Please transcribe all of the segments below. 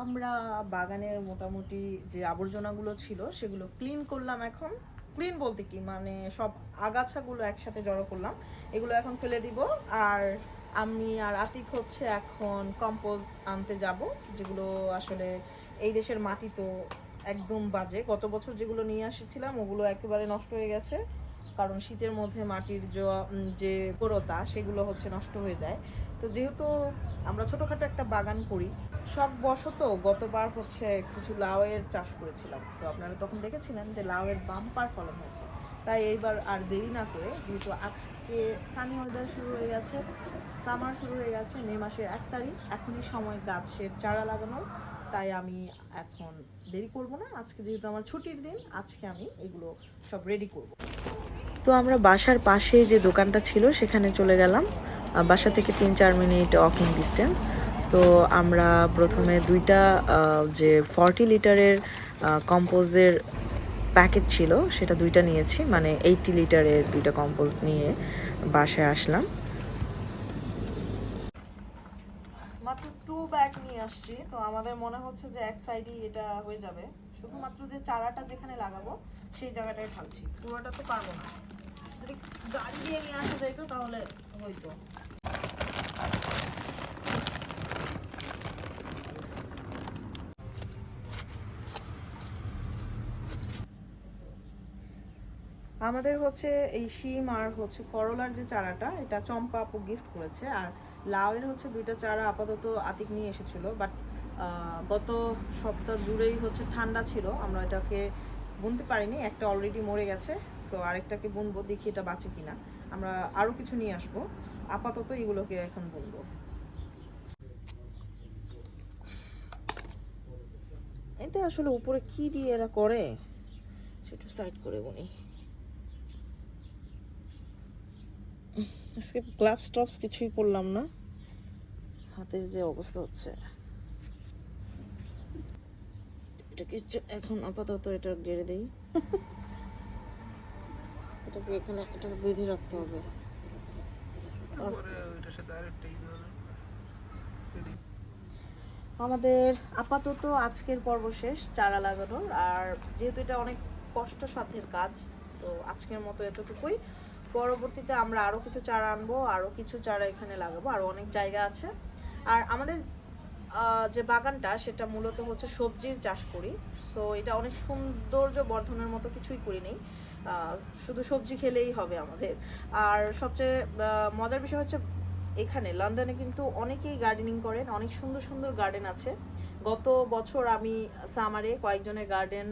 আমরা বাগানের মোটামুটি যে আবর্জনাগুলো ছিল সেগুলো ক্লিন করলাম এখন। ক্লিন বলতে কি? মানে সব আগাছাগুলো একসাথে জড়ো করলাম। এগুলো এখন ফেলে দিব। আর আমি আর আতিক হচ্ছে এখন কম্পোজ আনতে যাব, যেগুলো আসলে এই দেশের মাটি তো একদম বাজে। গত বছর যেগুলো নিয়ে এসেছিলাম ওগুলো একেবারে নষ্ট হয়ে গেছে। কারণ শীতের মধ্যে মাটির যে পুরতা সেগুলো হচ্ছে নষ্ট হয়ে যায়। তো যেহেতু আমরা ছোটখাটো একটা বাগান করি, সব বশত গতবার হচ্ছে কিছু লাউয়ের চাষ করেছিলাম। তো আপনারা তখন দেখেছিলেন যে লাউয়ের বাম্পার ফলন হয়েছে। তাই এইবার আর দেরি না করে, যেহেতু আজকে সানি ওয়েদার শুরু হয়ে গেছে সামার শুরু হয়ে গেছে, মে মাসের এক তারিখ, এখনই সময় গাছের চারা লাগানোর তাই আমি এখন দেরি করব না। আজকে যেহেতু আমার ছুটির দিন, আজকে আমি এগুলো সব রেডি করব। তো আমরা বাসার পাশে যে দোকানটা ছিল, সেখানে চলে গেলাম। বাসা থেকে তিন চার মিনিট ওয়াকিং ডিস্টেন্স তো আমরা প্রথমে দুইটা যে ফর্টি লিটারের কম্পোজের প্যাকেট ছিল, সেটা দুইটা নিয়েছি। মানে এইটি লিটারের দুইটা কম্পোজ নিয়ে বাসায় আসলাম। মাত্র টু ব্যাগ নিয়ে আসছি। তো আমাদের মনে হচ্ছে যে এক সাইডেই এটা হয়ে যাবে। শুধুমাত্র যে চারাটা যেখানে লাগাবো, সেই জায়গাটায় ঢালছি। পুরোটা তো পারব না। যদি গাড়ি দিয়ে নিয়ে আসা যাইতো তাহলে হইতো। আমাদের হচ্ছে এই শিম আর হচ্ছে করলার যে চারাটা, এটা চম্পা আপু গিফট করেছে। আর লাউয়ের হচ্ছে দুইটা চারা আপাতত আতিক নিয়ে এসেছিল বাট গত সপ্তাহ জুড়েই হচ্ছে ঠান্ডা ছিল। আমরা এটাকে বুনতে পারিনি, একটা অলরেডি মরে গেছে সো আরেকটাকে বুনবো, দেখি এটা বাঁচে কিনা। আমরা আরও কিছু নিয়ে আসব। আপাতত এগুলোকে এখন বুনবো। এতে আসলে উপরে কি দিয়ে এরা করে, সেটা সাইড করে বুনি। আজকে গ্লাভস টপস কিছুই পরলাম না। হাতের যে অবস্থা হচ্ছে। এটাকে চ- এখন আপাতত এটা গেড়ে দেই। এটাকে এখানে, এটাকে বেঁধে রাখতে হবে। আমাদের আপাতত আজকের পর্ব শেষ, চারা লাগানোর। আর যেহেতু এটা অনেক কষ্ট সাধ্যের কাজ, তো আজকের মতো এতটুকুই। পরবর্তীতে আমরা আরও কিছু চারা আনব, আরও কিছু চারা এখানে লাগাবো, আর অনেক জায়গা আছে। আর আমাদের যে বাগানটা সেটা মূলত হচ্ছে সবজির চাষ করি। তো এটা অনেক সৌন্দর্য বর্ধনের মতো কিছুই করি নেই। শুধু সবজি খেলেই হবে আমাদের। আর সবচেয়ে মজার বিষয় হচ্ছে এখানে, লন্ডনে কিন্তু অনেকেই গার্ডেনিং করেন, অনেক সুন্দর সুন্দর গার্ডেন আছে। গত বছর আমি সামারে কয়েকজনের গার্ডেন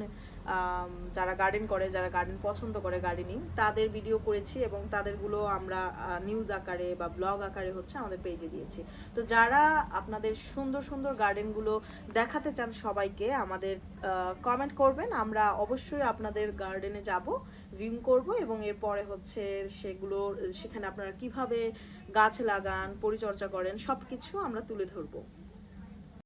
যারা গার্ডেন করে, যারা গার্ডেন পছন্দ করে গার্ডেনিং তাদের ভিডিও করেছি এবং তাদেরগুলো আমরা নিউজ আকারে বা ব্লগ আকারে হচ্ছে আমাদের পেজে দিয়েছি। তো যারা আপনাদের সুন্দর সুন্দর গার্ডেনগুলো দেখাতে চান সবাইকে, আমাদের কমেন্ট করবেন। আমরা অবশ্যই আপনাদের গার্ডেনে যাব ভিউ করব এবং এরপরে হচ্ছে সেগুলো, সেখানে আপনারা কীভাবে গাছ লাগান, পরিচর্যা করেন সব কিছু আমরা তুলে ধরবো।